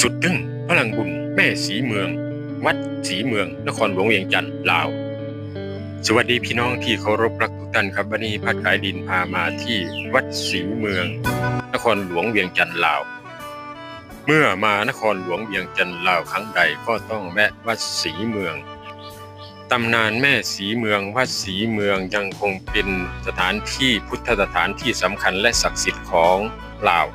สุดทึ่งพลังบุญแม่สีเมือง วัดสีเมือง นครหลวงเวียงจันทร์ลาว สวัสดีพี่น้องที่เคารพรักทุกท่านครับวันนี้พัดขายดินพามาที่วัดสีเมือง นครหลวงเวียงจันทร์ลาว เมื่อมานครหลวงเวียงจันทร์ลาวครั้งใดก็ต้องแวะวัดสีเมืองตำนานแม่สีเมืองวัดสีเมืองยังคงเป็นสถานที่พุทธสถานที่สำคัญและศักดิ์สิทธิ์ของลาว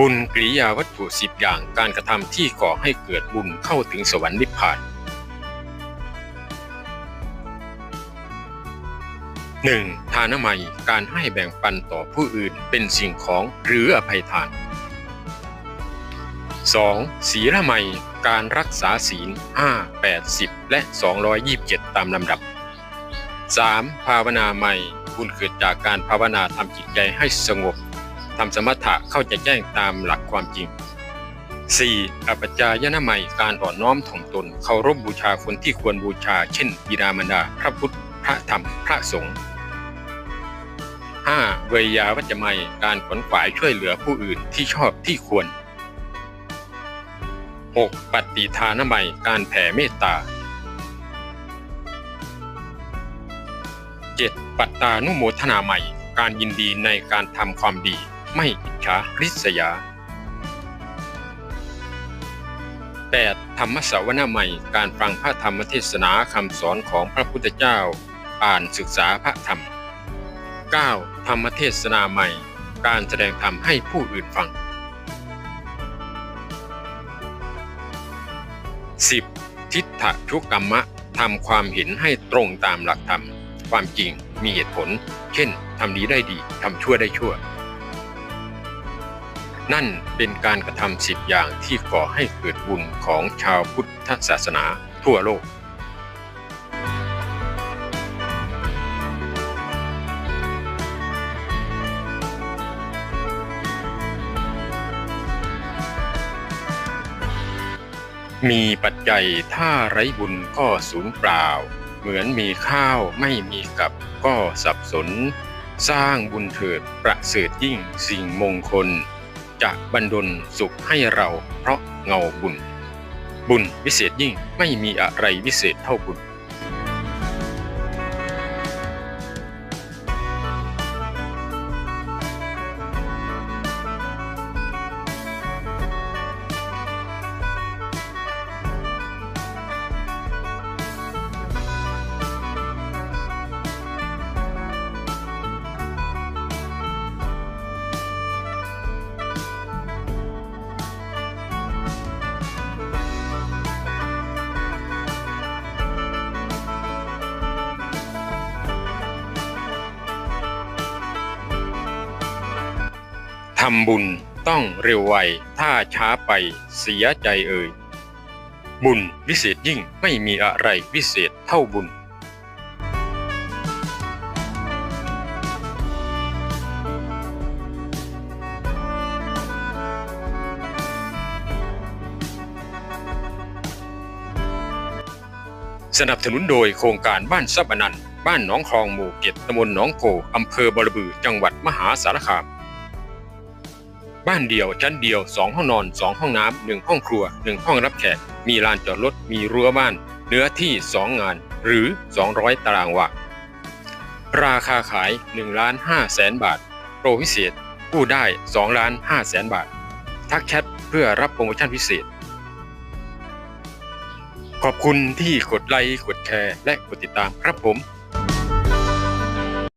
บุญกริยาวัตถุสิบอย่างการกระทำที่ก่อให้เกิดบุญเข้าถึงสวรรค์นิพพาน 1. ทานไมยการให้แบ่งปันต่อผู้อื่นเป็นสิ่งของหรืออภัยทาน 2. ศีลไมยการรักษาศีล 5 80และ 227 ตามลำดับ 3. ภาวนาไมยบุญเกิดจากการภาวนาทำจิตใจให้สงบ ทำสมถะเข้าใจแจ้งตามหลักความจริง 4. อปัจจายนะไมยการอ่อนน้อมถ่อมตนเคารพบูชาคนที่ควรบูชา เช่นบิดามารดา พระพุทธ พระธรรม พระสงฆ์ 5. เวยาวัจจะไมยการขวนขวายช่วยเหลือผู้อื่นที่ชอบที่ควร 6. ปฏิทานไมยการแผ่เมตตา 7. ปัตตานุโมทนาไมยการยินดีในการทำความดี ไม่อิจฉาริษยา 8. ธรรมสาวนาไมยการฟังพระธรรมเทศนาคำสอนของพระพุทธเจ้า อ่านศึกษาพระธรรม 9. ธรรมเทศนาใหม่ การแสดงธรรมให้ผู้อื่นฟัง 10. ทิฏฐทุกรรมะทำความเห็นให้ตรงตามหลักธรรม ความจริงมีเหตุผล เช่นทำดีได้ดีทำชั่วได้ชั่ว นั่นเป็นการกระทำสิบอย่างที่ก่อให้เกิดบุญของชาวพุทธศาสนาทั่วโลก มีปัจจัยถ้าไร้บุญก็สูญเปล่า เหมือนมีข้าวไม่มีกับก็สับสน สร้างบุญเถิดประเสริฐยิ่งสิ่งมงคล จะบรรดลสุขให้เราเพราะเงาบุญ บุญวิเศษยิ่งไม่มีอะไรวิเศษเท่าบุญำบุญต้องเร็วไว ถ้าช้าไปเสียใจเอ่ย บุญวิเศษยิ่งไม่มีอะไรวิเศษเท่าบุญ สนับสนุนโดยโครงการบ้านซับอนันต์บ้านหนองคลองหมู่เก็ดตำบลหนองโกอำเภอบรบือจังหวัดมหาสารคาม บ้านเดี่ยวชั้นเดียว 2 ห้องนอน 2 ห้องน้ำ1ห้องครัว 1 ห้องรับแขก มีลานจอดรถ มีรั้วบ้าน เนื้อที่ 2 งาน หรือ 200 ตารางวา ราคาขาย1ล้าน5แสนบาท โปรพิเศษกู้ได้2ล้าน5แสนบาท ทักแชทเพื่อรับโปรโมชั่นพิเศษ ขอบคุณที่กดไลค์ กดแชร์ และกดติดตามครับผม